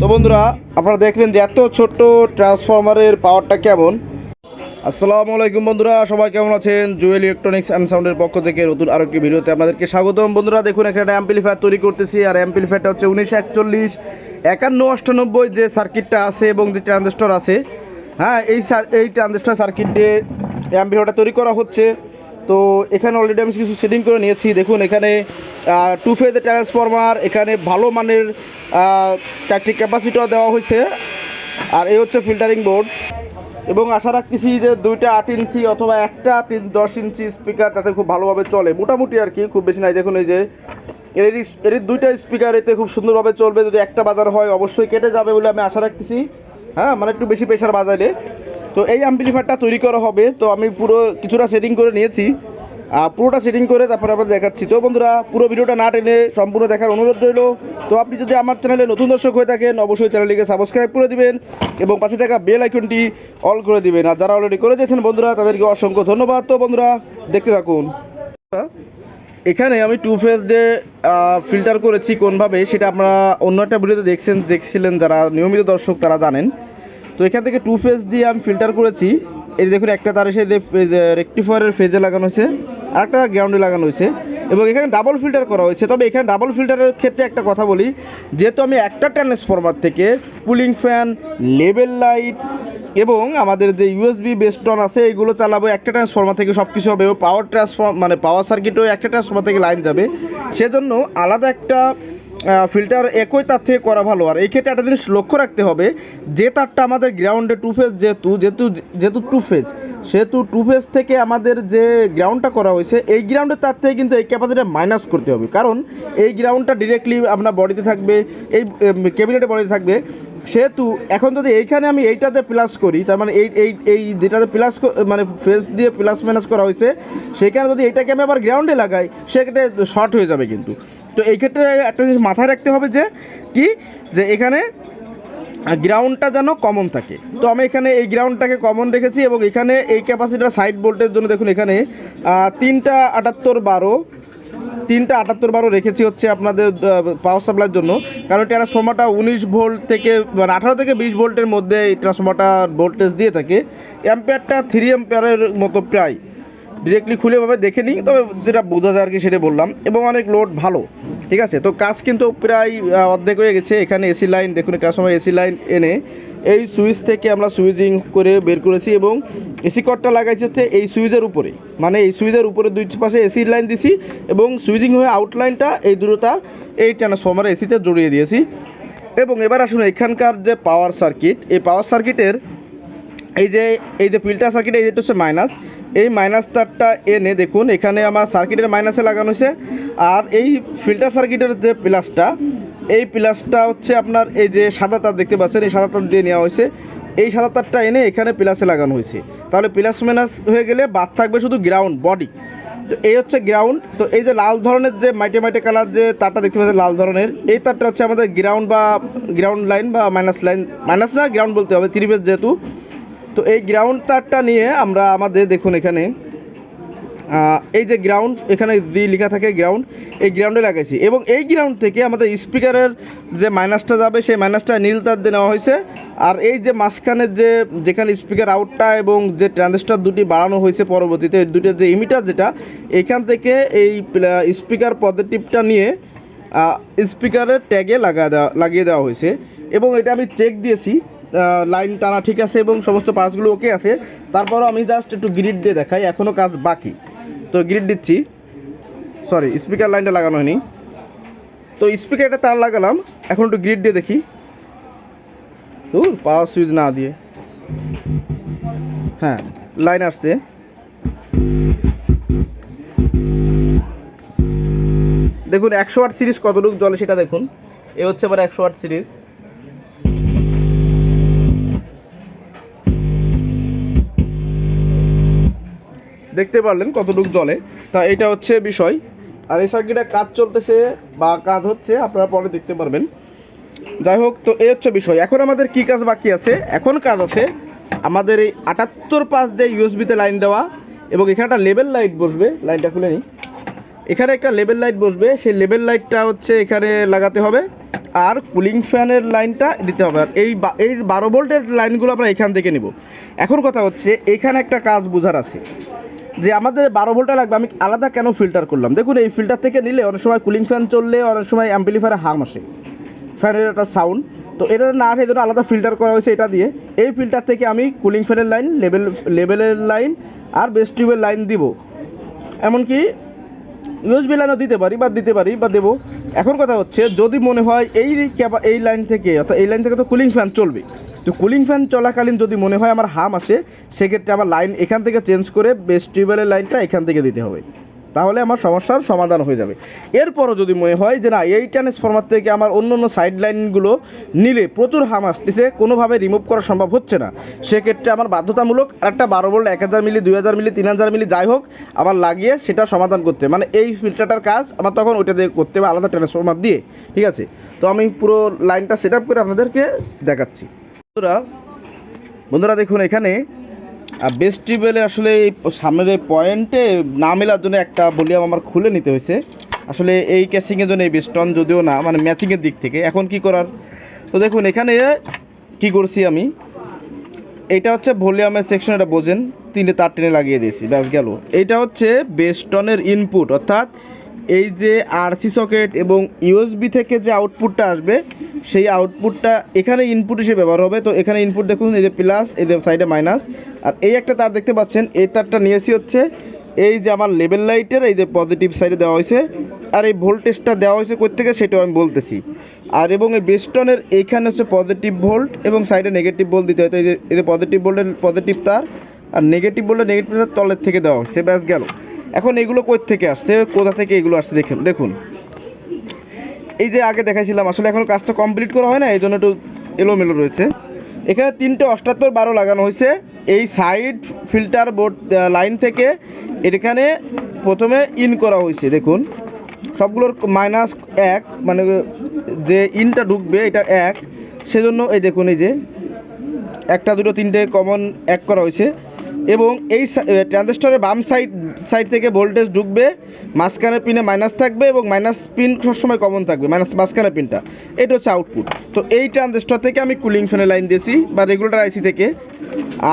তো বন্ধুরা, আপনারা দেখলেন যে এত ছোট্ট ট্রান্সফরমারের পাওয়ারটা কেমন? আসসালামু আলাইকুম বন্ধুরা, সবাই কেমন আছেন? জুয়েল ইলেকট্রনিক্স অ্যান্ড সাউন্ডের পক্ষ থেকে নতুন আরও একটি ভিডিওতে আপনাদেরকে স্বাগতম। বন্ধুরা, দেখুন, একটা অ্যাম্পলিফায়ার তৈরি করতেছি, আর অ্যাম্পলিফায়ারটা হচ্ছে উনিশশো একচল্লিশ, একান্ন, অষ্টানব্বই যে সার্কিটটা আছে এবং যে ট্রানজিস্টর আছে। হ্যাঁ এই এই ট্রানজিস্টর সার্কিট দিয়ে অ্যাম্পলিফায়ারটা তৈরি করা হচ্ছে। তো এখানে অলরেডি আমি কিছু সেটিং করে নিয়েছি। দেখুন, এখানে টু ফেজ ট্রান্সফরমার এখানে ভালো মানের চারটি ক্যাপাসিটিও দেওয়া হয়েছে। আর এই হচ্ছে ফিল্টারিং বোর্ড এবং আশা রাখতেছি যে দুইটা আট ইঞ্চি অথবা একটা তিন দশ ইঞ্চি স্পিকার তাতে খুব ভালোভাবে চলে। মোটামুটি আর কি, খুব বেশি নাই। দেখুন, এই যে, এর এর দুইটা স্পিকার এতে খুব সুন্দরভাবে চলবে। যদি একটা বাজার হয়, অবশ্যই কেটে যাবে বলে আমি আশা রাখতেছি। হ্যাঁ মানে একটু বেশি প্রেশার বাজাইলে। তো এই অ্যাম্পলিফায়ারটা তৈরি করা হবে। তো আমি পুরো কিছুটা সেটিং করে নিয়েছি। পুরোটা সেটিং করে তারপরে আমরা দেখাচ্ছি। তো বন্ধুরা, পুরো ভিডিওটা না টেনে সম্পূর্ণ দেখার অনুরোধ রইল। তো আপনি যদি আমার চ্যানেলে নতুন দর্শক হয়ে থাকেন, অবশ্যই চ্যানেলটিকে সাবস্ক্রাইব করে দিবেন এবং পাশে থাকা বেল আইকনটি অল করে দিবেন। আর যারা অলরেডি করে দিয়েছেন বন্ধুরা, তাদেরকে অসংখ্য ধন্যবাদ। তো বন্ধুরা, দেখতে থাকুন। এখানে আমি টু ফেজ দিয়ে ফিল্টার করেছি কোনভাবে, সেটা আপনারা অন্য একটা ভিডিওতে দেখছেন, দেখছিলেন যারা নিয়মিত দর্শক, তারা জানেন। তো এখান থেকে টু ফেজ দিয়ে আমি ফিল্টার করেছি। এই দেখুন, একটা তার এসে রেকটিফায়ারের ফেজে লাগানো হয়েছে, আর একটা গ্রাউন্ডে লাগানো হয়েছে। এবং এখানে ডাবল ফিল্টার করা হয়েছে। তবে এখানে ডাবল ফিল্টারের ক্ষেত্রে একটা কথা বলি, যেহেতু আমি একটা ট্রান্সফরমার থেকে কুলিং ফ্যান লেবেল লাইট এবং আমাদের যে ইউএসবি বেস্টন আছে, এগুলো চালাবো, একটা ট্রান্সফরমার থেকে সব কিছু হবে পাওয়ার ট্রান্সফর্ম মানে পাওয়ার সার্কিটও একটা ট্রান্সফরমার থেকে লাইন যাবে। সেজন্য আলাদা একটা ফিল্টার একই তার থেকে করা ভালো। আর এই ক্ষেত্রে একটা জিনিস লক্ষ্য রাখতে হবে, যে তারটা আমাদের গ্রাউন্ডে টু ফেজ যেহেতু যেহেতু যেহেতু টু ফেজ সেহেতু টু ফেজ থেকে আমাদের যে গ্রাউন্ডটা করা হয়েছে, এই গ্রাউন্ডের তার থেকে কিন্তু এই ক্যাপাসিটি মাইনাস করতে হবে। কারণ এই গ্রাউন্ডটা ডিরেক্টলি আপনার বডিতে থাকবে, এই ক্যাবিনেটে বডিতে থাকবে। সেহেতু এখন যদি এইখানে আমি এইটাতে প্লাস করি, তার মানে এই এই এই যেটাতে প্লাস মানে ফেস দিয়ে প্লাস মাইনাস করা হয়েছে, সেখানে যদি এইটাকে আমি আবার গ্রাউন্ডে লাগাই, সেক্ষেত্রে শর্ট হয়ে যাবে কিন্তু। তো এই ক্ষেত্রে একটা জিনিস মাথায় রাখতে হবে যে, কি? যে এখানে গ্রাউন্ডটা যেন কমন থাকে। তো আমি এখানে এই গ্রাউন্ডটাকে কমন রেখেছি এবং এখানে এই ক্যাপাসিটার সাইড ভোল্টের জন্য দেখুন এখানে তিনটা আটাত্তর বারো, তিনটা আটাত্তর বারো রেখেছি হচ্ছে আপনাদের পাওয়ার সাপ্লাইয়ের জন্য। কারণ ট্রান্সফর্মারটা উনিশ ভোল্ট থেকে মানে আঠারো থেকে বিশ ভোল্টের মধ্যে এই ট্রান্সফর্মারটা ভোল্টেজ দিয়ে থাকে। অ্যাম্পেয়ারটা থ্রি অ্যাম্পেয়ারের মতো প্রায়। ডিরেক্টলি খুলেভাবে দেখে নিই। তবে যেটা বোঝা যায় আর কি সেটা বললাম। এবং অনেক লোড ভালো, ঠিক আছে? তো কাজ কিন্তু প্রায় অর্ধেক হয়ে গেছে। এখানে এসি লাইন দেখুন সময় এসি লাইন এনে এই সুইচ থেকে আমরা সুইচিং করে বের করেছি এবং এসি কটটা লাগাইছি হচ্ছে এই সুইচের উপরে। মানে এই সুইচের উপরে দুই পাশে এসি লাইন দিছি এবং সুইচিং হয়ে আউটলাইনটা এই দূরতা এই ট্রান্সফর্মার এসিতে জড়িয়ে দিয়েছি। এবং এবার আসুন এখানকার যে পাওয়ার সার্কিট এই পাওয়ার সার্কিটের এই যে এই যে ফিল্টার সার্কিট এই যেটা হচ্ছে মাইনাস এই মাইনাস তারটা এনে দেখুন, এখানে আমার সার্কিটের মাইনাসে লাগানো হয়েছে। আর এই ফিল্টার সার্কিটের যে প্লাসটা এই প্লাসটা হচ্ছে আপনার এই যে সাদা তার দেখতে পাচ্ছেন, এই সাদা তার দিয়ে নেওয়া হয়েছে। এই সাদা তারটা এনে এখানে প্লাসে লাগানো হয়েছে। তাহলে প্লাস মাইনাস হয়ে গেলে বাদ থাকবে শুধু গ্রাউন্ড বডি তো এই হচ্ছে গ্রাউন্ড তো এই যে লাল ধরনের যে মাইটে মাইটে কালার যে তারটা দেখতে পাচ্ছেন, লাল ধরনের, এই তারটা হচ্ছে আমাদের গ্রাউন্ড বা গ্রাউন্ড লাইন বা মাইনাস লাইন মাইনাস না গ্রাউন্ড বলতে হবে ফেজ যেহেতু। তো এই গ্রাউন্ড তারটা নিয়ে আমরা আমাদের দেখুন এখানে এই যে গ্রাউন্ড এখানে দিয়ে লেখা থাকে গ্রাউন্ড এই গ্রাউন্ডে লাগাইছি। এবং এই গ্রাউন্ড থেকে আমাদের স্পিকারের যে মাইনাসটা যাবে, সেই মাইনাসটা নীল তার দিয়ে নেওয়া হয়েছে। আর এই যে মাঝখানের যে, যেখানে স্পিকার আউটটা এবং যে ট্রানজিস্টার দুটি বাড়ানো হয়েছে পরবর্তীতে দুটো যে ইমিটার যেটা, এখান থেকে এই স্পিকার পজিটিভটা নিয়ে স্পিকারের ট্যাগে লাগা দেওয়া, লাগিয়ে দেওয়া হয়েছে। এবং এটা আমি চেক দিয়েছি। লাইন টানা ঠিক আছে এবং সমস্ত পার্টসগুলো ওকে আছে। তারপরও আমি জাস্ট একটু গ্রিড দিয়ে দেখাই এখনও কাজ বাকি। তো গ্রিড দিচ্ছি। সরি স্পিকার লাইনটা লাগানো হয়নি। তো স্পিকারটা তার লাগালাম, এখন একটু গ্রিড দিয়ে দেখি। তো পাওয়ার সুইচ না দিয়ে। হ্যাঁ লাইন আসছে। দেখুন, একশো আট সিরিজ কতটুকু জলে সেটা দেখুন। এ হচ্ছে আবার একশো আট সিরিজ দেখতে পারলেন কতটুকু জলে। তা এটা হচ্ছে বিষয়। আর এই সার্কিটে কাজ চলতেছে বা কাজ হচ্ছে, আপনারা পরে দেখতে পারবেন। যাই হোক, তো এই হচ্ছে বিষয়। এখন আমাদের কি কাজ বাকি আছে? এখন কাজ আছে আমাদের এই আটাত্তর পাঁচ দিয়ে ইউএসবিতে লাইন দেওয়া এবং এখানে একটা লেবেল লাইট বসবে। লাইনটা খুলে নিই। এখানে একটা লেবেল লাইট বসবে। সেই লেবেল লাইটটা হচ্ছে এখানে লাগাতে হবে। আর কুলিং ফ্যানের লাইনটা দিতে হবে। আর এই এই বারো ভোল্টের লাইনগুলো আমরা এখান থেকে নিব। এখন কথা হচ্ছে, এখানে একটা কাজ বোঝার আছে। যে আমাদের বারো ভোল্টটা লাগবে, আমি আলাদা কেন ফিল্টার করলাম? দেখুন, এই ফিল্টার থেকে নিলে অনেক সময় কুলিং ফ্যান চললে, অনেক সময় অ্যাম্পলিফায়ারে হাম আসে। ফ্যানের একটা সাউন্ড তো এটা না আসে জন্য আলাদা ফিল্টার করা হয়েছে এটা দিয়ে। এই ফিল্টার থেকে আমি কুলিং ফ্যানের লাইন লেভেল লেভেলের লাইন আর বেস্ট টিউবের লাইন দিব। এমনকি ইউএসবি লাইনও দিতে পারি বা দিতে পারি বা দেবো। এখন কথা হচ্ছে, যদি মনে হয় এই এই লাইন থেকে, অর্থাৎ এই লাইন থেকে তো কুলিং ফ্যান চলবে তো কুলিং ফ্যান চলাকালীন যদি মনে হয় আমার হাম আসে, সেক্ষেত্রে আমার লাইন এখান থেকে চেঞ্জ করে বেস্ট টিউবওয়েলের লাইনটা এখান থেকে দিতে হবে। তাহলে আমার সমস্যার সমাধান হয়ে যাবে। এরপরও যদি মনে হয় যে না, এই ট্রান্সফরমার থেকে আমার অন্য অন্য সাইড লাইনগুলো নিলে প্রচুর হাম আসতেছে, কোনোভাবে রিমুভ করা সম্ভব হচ্ছে না। সেক্ষেত্রে আমার বাধ্যতামূলক একটা বারো ভোল্ট এক হাজার মিলি দুই হাজার মিলি তিন হাজার মিলি যাই হোক, আবার লাগিয়ে সেটা সমাধান করতে। মানে এই ফিল্টারটার কাজ আমার তখন ওইটা দিয়ে করতে হবে, আলাদা ট্রান্সফরমার দিয়ে। ঠিক আছে? তো আমি পুরো লাইনটা সেট করে আপনাদেরকে দেখাচ্ছি। বন্ধুরা বন্ধুরা দেখুন এখানে বেস্ট টিউবওয়েলের আসলে এই সামনের এই পয়েন্টে না মেলার জন্য একটা ভলিউম আমার খুলে নিতে হয়েছে। আসলে এই ক্যাসিংয়ের জন্য এই বেস্টন যদিও না মানে ম্যাচিংয়ের দিক থেকে। এখন কি করার? তো দেখুন, এখানে কি করছি আমি? এটা হচ্ছে ভলিউমের সেকশন এটা বোঝেন, তিনটে তার টেনে লাগিয়ে দিয়েছি, ব্যাস গেল। এইটা হচ্ছে বেস্টনের ইনপুট অর্থাৎ এই যে আরসি সকেট এবং ইউএসবি থেকে যে আউটপুটটা আসবে, সেই আউটপুটটা এখানে ইনপুট হিসেবে ব্যবহার হবে। তো এখানে ইনপুট দেখুন, এই যে প্লাস এই যে সাইডে মাইনাস আর এই একটা তার দেখতে পাচ্ছেন, এই তারটা নিয়েছি হচ্ছে, এই যে আমার লেভেল লাইটের এই যে পজিটিভ সাইডে দেওয়া হয়েছে। আর এই ভোল্টেজটা দেওয়া হয়েছে থেকে সেটাও আমি বলতেছি। আর এবং এই বেস্টনের এইখানে হচ্ছে পজিটিভ ভোল্ট এবং সাইডে নেগেটিভ ভোল্ট দিতে হয়। তো এই যে পজিটিভ ভোল্টের পজিটিভ তার, আর নেগেটিভ ভোল্টের নেগেটিভ তার তলের থেকে দেওয়া হয়েছে ব্যাস গেল। এখন এগুলো কই থেকে আসছে? কোথা থেকে এগুলো আসছে দেখুন দেখুন। এই যে আগে দেখাইছিলাম, আসলে এখন কাজটা কমপ্লিট করা হয় না, এই জন্য একটু এলোমেলো রয়েছে। এখানে তিনটে অষ্টাত্তর বারো লাগানো হয়েছে। এই সাইড ফিল্টার বোর্ড লাইন থেকে এখানে প্রথমে ইন করা হয়েছে, দেখুন। সবগুলোর মাইনাস এক মানে যে ইনটা ঢুকবে, এটা এক। সেজন্য এই দেখুন, এই যে একটা, দুটো, তিনটে কমন এক করা হয়েছে। এবং এই ট্রানজিস্টরের বাম সাইড সাইড থেকে ভোল্টেজ ঢুকবে, মাঝখানের পিনে মাইনাস থাকবে এবং মাইনাস পিন সবসময় কমন থাকবে মাইনাস মাঝখানের পিনটা এটা হচ্ছে আউটপুট তো এই ট্রানজিস্টর থেকে আমি কুলিং ফ্যানের লাইন দিয়েছি, বা রেগুলেটর আইসি থেকে।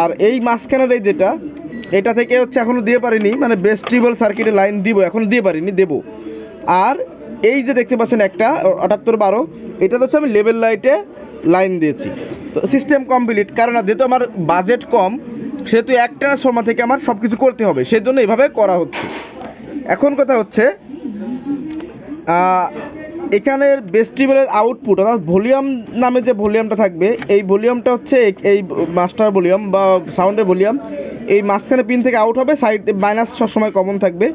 আর এই মাঝখানের এই যেটা, এটা থেকে হচ্ছে এখনও দিয়ে পারিনি মানে বেস্ট ট্রিবল সার্কিটের লাইন দিব এখনও দিয়ে পারিনি, দেবো। আর এই যে দেখতে পাচ্ছেন একটা আটাত্তর বারো, এটা তো হচ্ছে আমি লেভেল লাইটে লাইন দিয়েছি। তো সিস্টেম কমপ্লিট কারণ যেহেতু আমার বাজেট কম সেহেতু এক ট্রান্সফর্মার থেকে আমার সব কিছু করতে হবে সেই জন্য এইভাবে করা হচ্ছে। এখন কথা হচ্ছে এখানের বেস্টিবেলের আউটপুট অর্থাৎ ভলিউম নামে যে ভলিউমটা থাকবে, এই ভলিউমটা হচ্ছে এই মাস্টার ভলিউম বা সাউন্ডের ভলিউম এই মাঝখানে পিন থেকে আউট হবে সাইড মাইনাস সবসময় কমন থাকবে।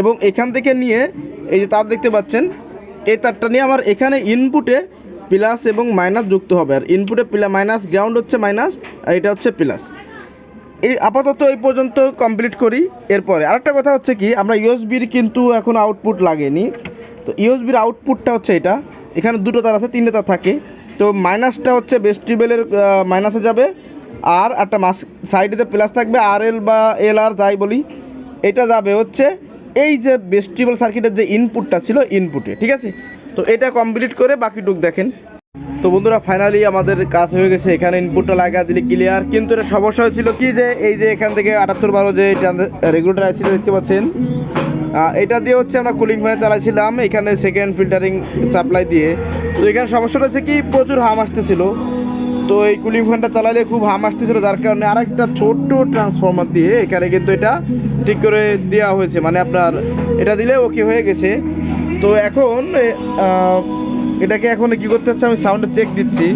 এবং এখান থেকে নিয়ে, এই যে তার দেখতে পাচ্ছেন, এই তারটা নিয়ে আমার এখানে ইনপুটে প্লাস এবং মাইনাস যুক্ত হবে। আর ইনপুটে প্লা মাইনাস গ্রাউন্ড হচ্ছে মাইনাস আর এটা হচ্ছে প্লাস এই আপাতত এই পর্যন্ত কমপ্লিট করি। এরপরে আরেকটা কথা হচ্ছে কি, আমরা ইউএসবির কিন্তু এখন আউটপুট লাগেনি। তো ইউএসবির আউটপুটটা হচ্ছে এটা। এখানে দুটো তার আছে, তিনটে তার থাকে। তো মাইনাসটা হচ্ছে বেস্টিবেলের মাইনাসে যাবে। আর একটা মাস সাইডেতে প্লাস থাকবে আর এল বা এল আর যাই বলি। এটা যাবে হচ্ছে এই যে বেস্টিবল সার্কিটের যে ইনপুটটা ছিল ইনপুটে ঠিক আছে? তো এটা কমপ্লিট করে বাকিটুক দেখেন। তো বন্ধুরা ফাইনালি আমাদের কাজ হয়ে গেছে। এখানে ইনপুটটা লাগা দিলে ক্লিয়ার কিন্তু এটা সমস্যা হয়েছিল কি যে, এই যে এখান থেকে আটাত্তর বারো যে রেগুলেটর আইসিটা দেখতে পাচ্ছেন? এটা দিয়ে হচ্ছে আমরা কুলিং ফ্যান চালাইছিলাম, এখানে সেকেন্ড ফিল্টারিং সাপ্লাই দিয়ে। তো এখানে সমস্যাটা হচ্ছে কি, প্রচুর হাম আসতেছিল। তো এই কুলিং ফ্যানটা চালালে খুব হাম আসতেছিল, যার কারণে আর একটা ছোট্ট ট্রান্সফর্মার দিয়ে এখানে কিন্তু এটা ঠিক করে দেওয়া হয়েছে। মানে আপনার, এটা দিলে ওকে হয়ে গেছে। তো এখন এটাকে এখন কি করতে হচ্ছে? আমি সাউন্ডে চেক দিচ্ছি।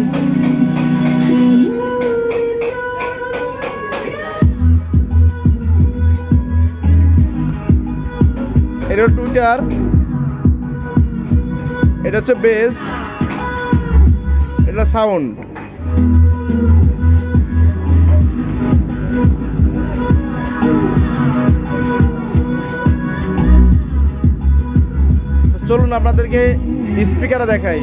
এটা টুইটার এটা হচ্ছে বেস এটা সাউন্ড চলুন আপনাদেরকে স্পিকারে দেখাই।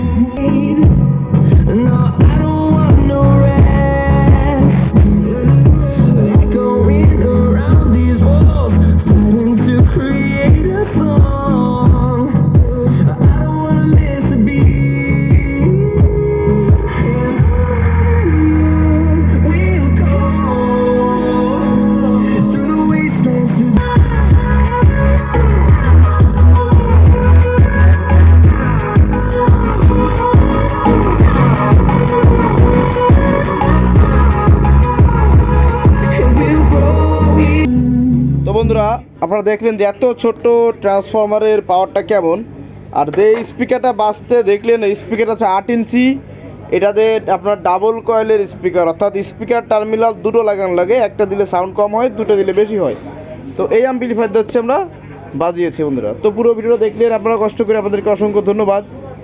আপনারা দেখলেন যে এত ছোট্ট ট্রান্সফরমারের পাওয়ারটা কেমন। আর যে স্পিকারটা বাঁচতে দেখলেন স্পিকারটা হচ্ছে আট ইঞ্চি। এটাতে আপনার ডাবল কয়েলের স্পিকার, অর্থাৎ স্পিকার টার্মিনাল দুটো লাগান লাগে, একটা দিলে সাউন্ড কম হয়, দুটো দিলে বেশি হয়। তো এই অ্যাম্পলিফায়ারটা হচ্ছে আমরা বাজিয়েছি বন্ধুরা। তো পুরো ভিডিওটা দেখলেন, আপনারা কষ্ট করে আপনাদেরকে অসংখ্য ধন্যবাদ।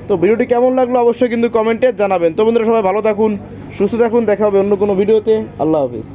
তো ভিডিওটি কেমন লাগল অবশ্যই কিন্তু কমেন্টে জানাবেন। তো বন্ধুরা সবাই ভালো থাকুন, সুস্থ থাকুন, দেখা হবে অন্য কোনো ভিডিওতে। আল্লাহ হাফিজ।